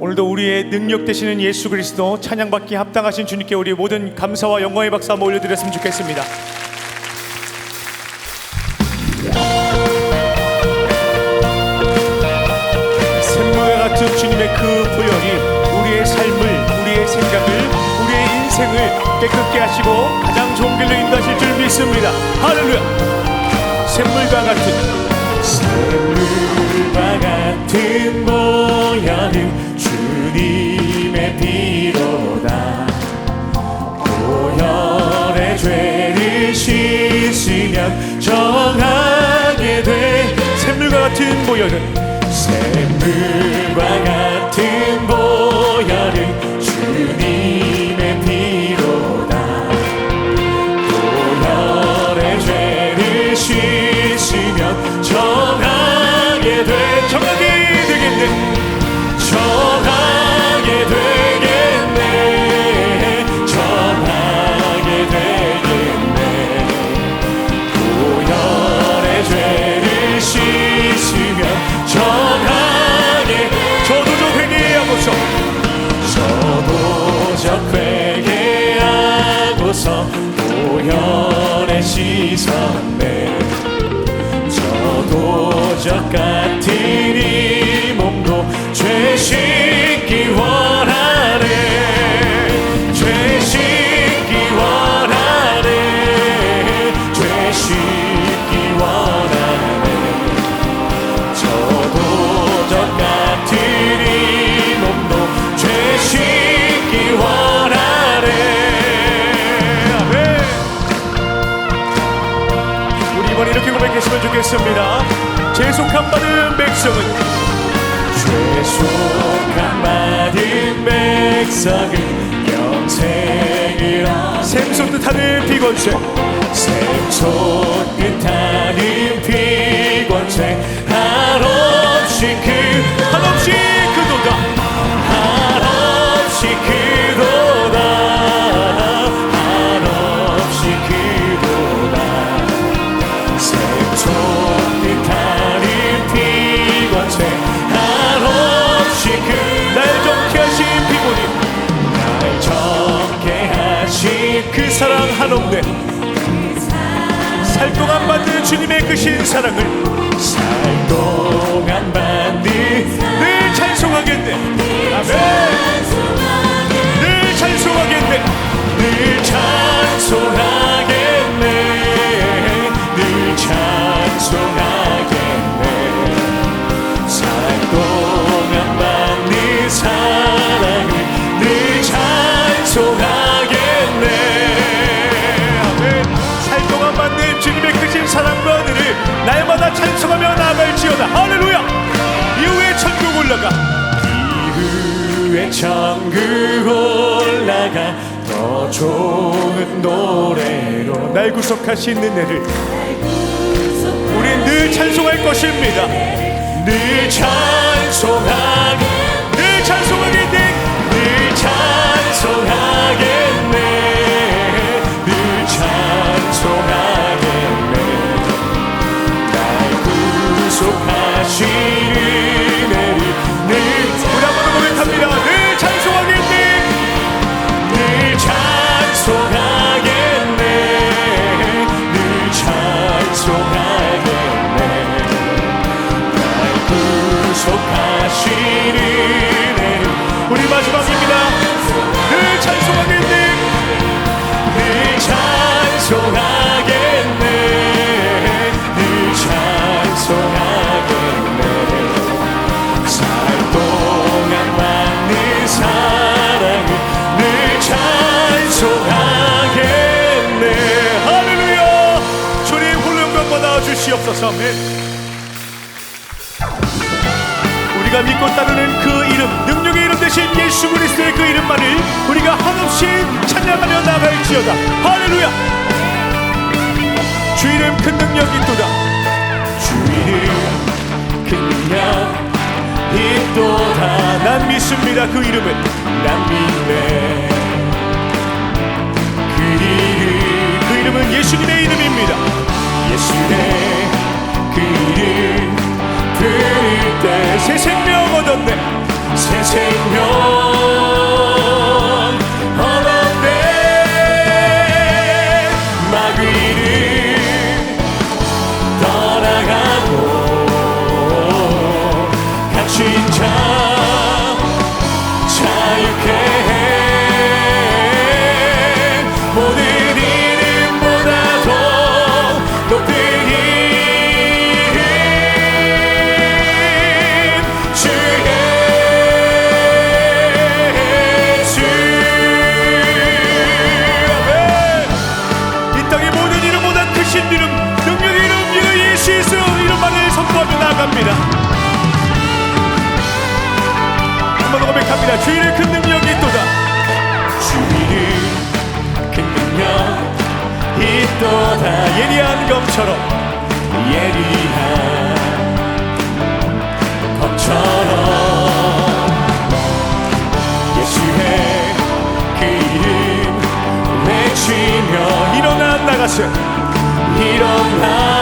오늘도 우리의 능력 되시는 예수 그리스도 찬양받기 합당하신 주님께 우리 모든 감사와 영광의 박수 한번 올려드렸으면 좋겠습니다. 샘물과 같은 주님의 그 보혈이 우리의 삶을, 우리의 생각을, 우리의 인생을 깨끗게 하시고 가장 좋은 길로 인도하실 줄 믿습니다. 할렐루야! 샘물과 같은 샘물과 같은 보혈은 주님의 피로다. 보혈의 죄를 씻으면 정하게 돼. 샘물과 같은 보혈은 샘물과 같은 죄 씻기 원하네. 죄 씻기 원하네. 죄 씻기 원하네. 저 도적 같은 이 몸도 죄 씻기 원하네. 아멘. 우리 이번 이렇게 고백했으면 좋겠습니다. 죄속함 받은 백성은 죄 속함 받은 백성은 영생을 샘솟듯 하는 비건쇠 샘솟듯 하는 비건쇠 한없이 그 한없이 그도다. 한없이 그 한없네. 살 동안 받는 주님의 그 신사랑을 살 동안 받는 늘 찬송하겠네. 아멘. 늘 찬송하겠네. 늘 찬송하겠네. 늘 찬송하겠네. 살 동안 받는 사랑을 늘 찬송하겠네 올라가. 이후에 천국 올라가. 더 좋은 노래로 날 구속하신 은혜를 우린 늘 찬송할 것입니다. 늘 찬송하게 늘 찬송하겠네. 늘 찬송하겠네. 늘 찬송하겠네. 날 구속하신 주시옵소서. 아멘 우리가 믿고 따르는 그 이름 능력의 이름 대신 예수 그리스도의 그 이름만을 우리가 한없이 찬양하며 나갈지어다. 할렐루야! 주 이름 큰 능력이 있도다. 주 이름 큰 능력 있도다. 난 믿습니다 그 이름을. 난 믿네. 그 이름 그 이름은 예수님의 이름입니다 이름 선포하며 나아갑니다. 한번 더 고백합니다. 주인의 큰 능력이 있도다. 주인은 큰 능력 있도다. 예리한 검처럼 예리한 검처럼 예수의 그 이름 외치며 일어나 나가세 일어나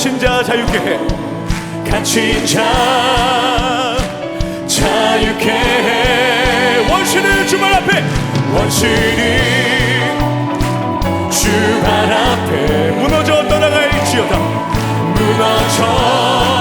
갇힌 자 자유케 해. 갇힌 자 자유케 해. 원수는 주발 앞에 원수는 주발 앞에 무너져 떠나갈지어다. 무너져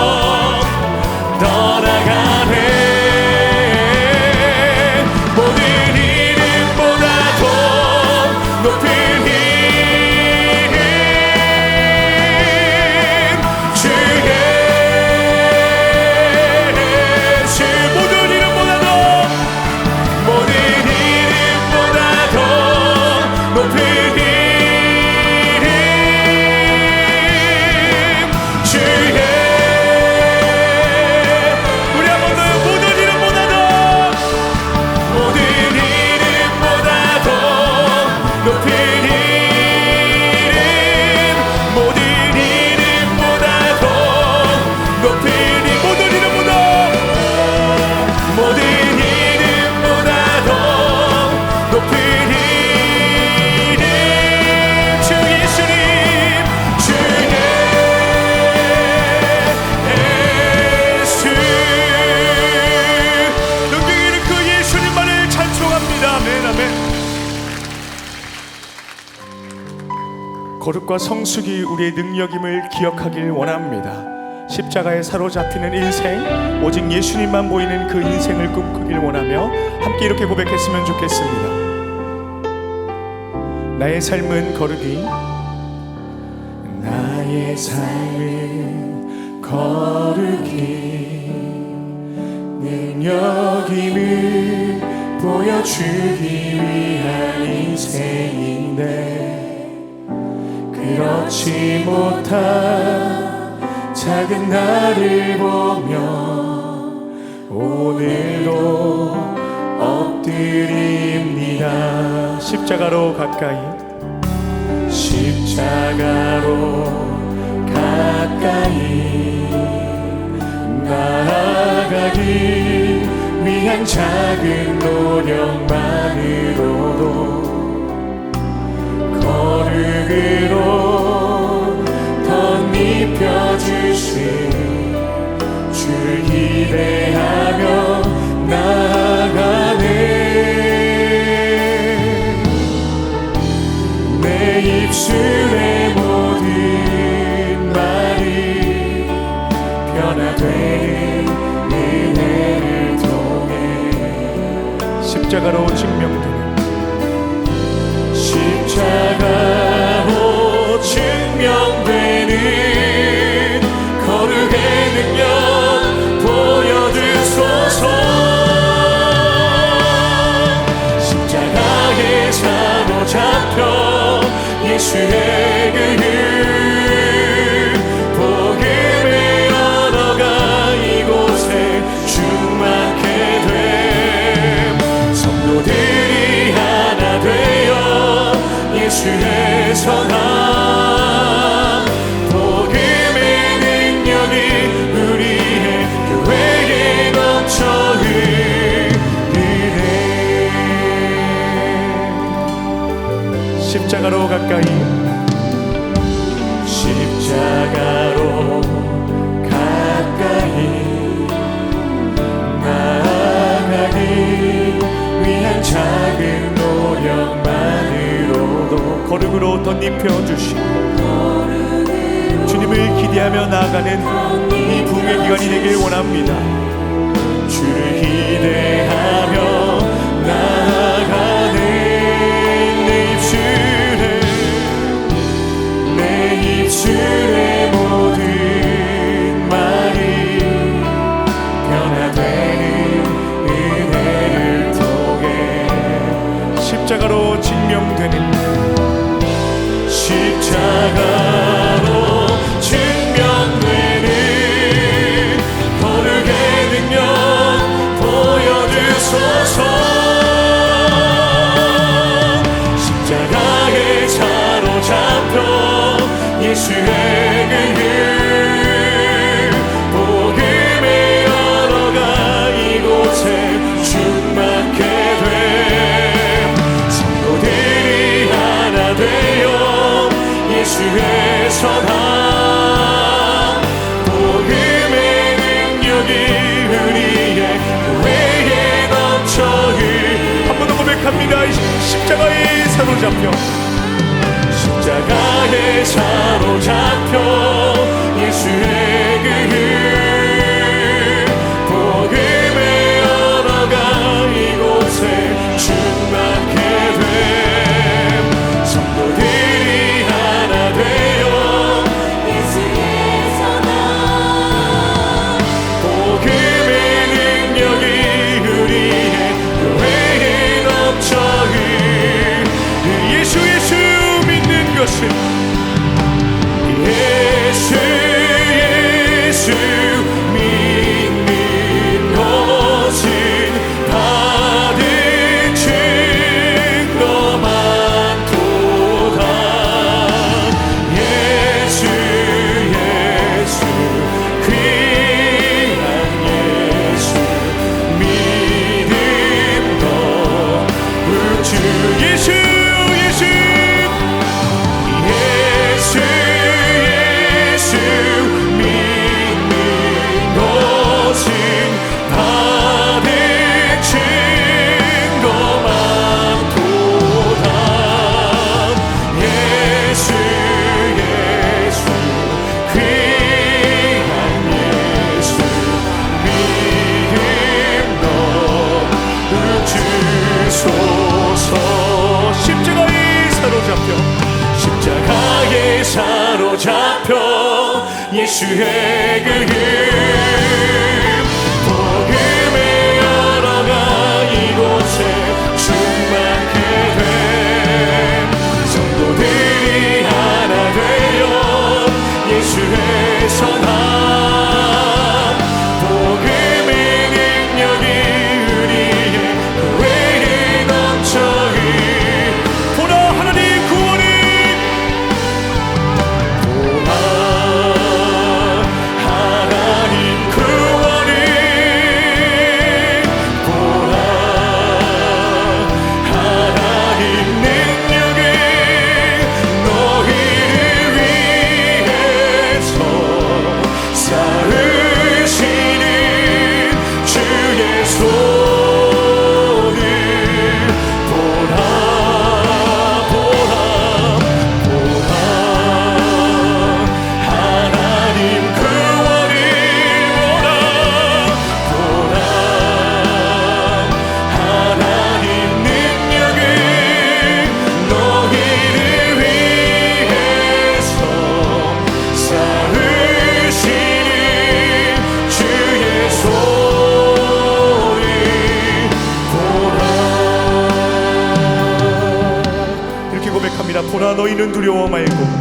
거룩과 성숙이 우리의 능력임을 기억하길 원합니다. 십자가에 사로잡히는 인생, 오직 예수님만 보이는 그 인생을 꿈꾸길 원하며 함께 이렇게 고백했으면 좋겠습니다. 나의 삶은 거룩이, 나의 삶은 거룩이, 능력임을 보여주기 위한 인생인데 그렇지 못한 작은 나를 보며 오늘도 엎드립니다. 십자가로 가까이. 십자가로 가까이. 나아가기 위한 작은 노력만으로도 거룩으로 기대하며 나아가네. 내 입술의 모든 말이 변화되는 은혜를 통해 십자가로 증명되는 십자가 십자가로 가까이 십자가로 가까이 나아가기 위한 작은 노력만으로도 거룩으로 덧입혀 주시고 주님을 기대하며 나아가는 이 부흥의 기간이 되길 원합니다. 주를 기대하며 사로잡혀 십자가에 사로잡혀 예수의 그 이름 두려워 말고.